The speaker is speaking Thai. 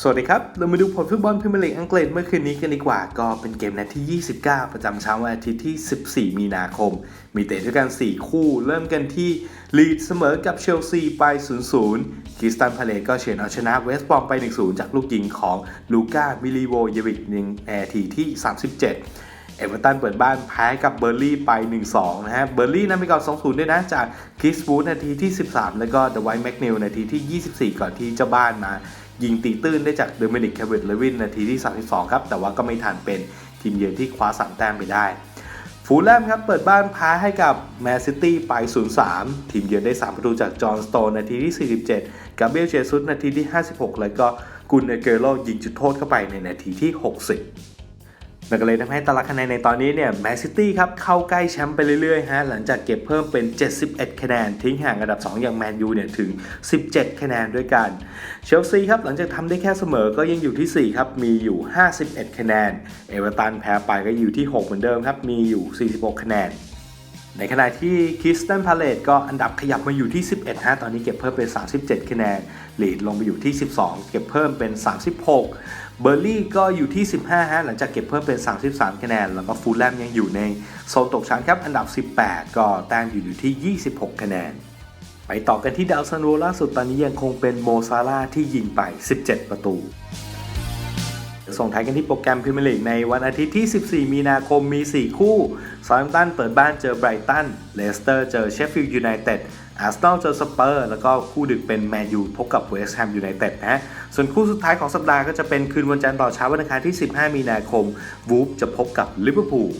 สวัสดีครับ เรามาดูผลฟุตบอลพรีเมียร์ลีกอังกฤษเมื่อคืนนี้กันดีกว่า ก็เป็นเกมนัดที่ 29 ประจำเช้าวันอาทิตย์ที่ 14 มีนาคม มีเตะด้วยกัน 4 คู่ เริ่มกันที่ลีดเสมอกับเชลซีไป 0-0คริสตันพาเลตก็เฉือนเอาชนะเวสต์บอมไป 1-0 จากลูกยิงของลูก้า มิลิโวเยวิกในนาทีที่ 37 เอเวอร์ตันเปิดบ้านแพ้กับเบอร์ลี่ไป 1-2 นะฮะ เบอร์ลี่นำไปก่อน 2-0 ด้วยนะ จากคริสบูธนาทีที่ 13 แล้วก็เดวท์แมกนิลนาทีที่ 24 ก่อนที่เจ้าบ้านมา ยิงตีตื้นได้จากเดอมินิกแคเวตเลวินนาทีที่ 32 ครับ แต่ว่าก็ไม่ทันเป็นทีมเยือนที่คว้า 3 แต้มไปได้ฟูลแลมครับเปิดบ้านแพ้ให้กับแมนซิตี้ไป 0-3 ทีมเยือนได้ 3 ประตูจากจอห์นสโตนนาทีที่ 47 กาเบรียลเจซุสนาทีที่ 56 แล้วก็กุนเอเกโรยิงจุดโทษเข้าไปในนาทีที่ 60 นั่นก็เลยทำให้ตารางคะแนนในตอนนี้เนี่ยแมนซิตี้ครับเข้าใกล้แชมป์ไปเรื่อยๆฮะหลังจากเก็บเพิ่มเป็น 71 คะแนน ทิ้งห่างอันดับ 2 อย่างแมนยูเนี่ยถึง 17 คะแนนด้วยกันเชลซีครับหลังจากทำได้แค่เสมอก็ยังอยู่ที่ 4 ครับ มีอยู่ 51 คะแนน เอเวอร์ตันแพ้ไปก็อยู่ที่ 6 เหมือนเดิมครับ มีอยู่ 46 คะแนน ในขณะที่คิสตันพาเลตก็อันดับขยับมาอยู่ที่ 11 ฮะ ตอนนี้เก็บเพิ่มเป็น 37 คะแนนลีดลงไปอยู่ที่ 12 เก็บเพิ่มเป็น 36 เบอร์ลี่ก็อยู่ที่ 15 ฮะ หลังจากเก็บเพิ่มเป็น 33 คะแนน แล้วก็ฟูลแลมยังอยู่ในโซนตกชั้นครับ อันดับ 18 ก็แต้มอยู่อยู่ที่ 26 คะแนน ไปต่อกันที่ดาวซันโวล่าสุดตอนนี้ยังคงเป็นโมซาร่าที่ยิงไป 17 ประตู ส่งท้ายกันที่โปรแกรมพรีเมียร์ลีกในวันอาทิตย์ที่ 14 มีนาคมมี 4 คู่ซา u t ตันเปิดบ้านเจอไบรตัน เลสเตอร์เจอเชฟฟิลด์ยูไนเต็ด อาร์เซนอลเจอสเปอร์ แล้วก็คู่ดึกเป็นแมนยูพบกับเวสต์แฮมยูไนเต็ดนะส่วนคู่สุดท้ายของสัปดาห์ก็จะเป็นคืนวันจันทร์ต่อเช้าวันอังคารที่ 15 มีนาคม วูฟจะพบกับลิเวอร์พูล